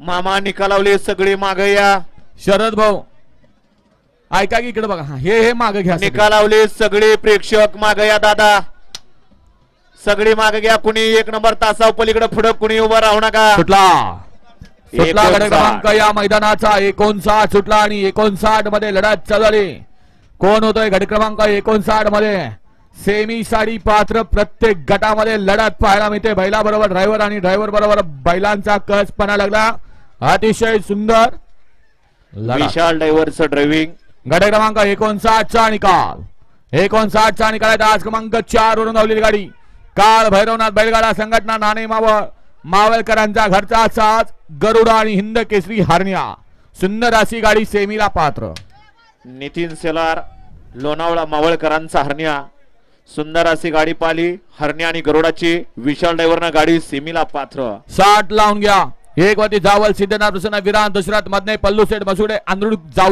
मामा निकालावले सगळे माग या. शरद भाऊ ऐका की इकडे बघा. हा, हे हे मागे घ्या सगळे. निकालावले सगळे प्रेक्षक माग या दादा. सगळे माग घ्या. कुणी एक नंबर तासाव पलीकडे पुढं कुणी उभं राहू नका. सुटला. सुटला एकोणसाठ. गड क्रमांक या मैदानाचा एकोणसाठ सुटला आणि एकोणसाठमध्ये लढत चालू झाली. कोण होतोय गट क्रमांक एकोणसाठमध्ये? सेमी साडी पात्र प्रत्येक गटामध्ये लढत पाहायला मिळते. बैला बरोबर ड्रायव्हर आणि ड्रायव्हर बरोबर बैलांचा कसपणा लागला. अतिशय सुंदर. विशाल ड्रायव्हरचं ड्रायव्हिंग गट क्रमांक एकोणसाठ चा निकाल. एकोणसाठ चा निकाल आहे आज क्रमांक चार वरून धावलेली गाडी. काल भैरवनाथ बैलगाडा संघटना नाणे मावळ मावळकरांचा घरचा साज गरुडा आणि हिंद केसरी हरण्या. सुंदर अशी गाडी सेमीला पात्र. नितीन सेलार लोणावळा मावळकरांचा हरण्या. सुंदर अशी गाडी पाली हरण्या आणि गरुडाची. विशाल ड्रायव्हरनं गाडी सेमीला पात्र. साठ लावून घ्या. एक वरती जावल सिद्धनाथ प्रसन्न विरान दुसऱ्यात मधने पल्लू सेठ मसुडे आंधळूक जावली.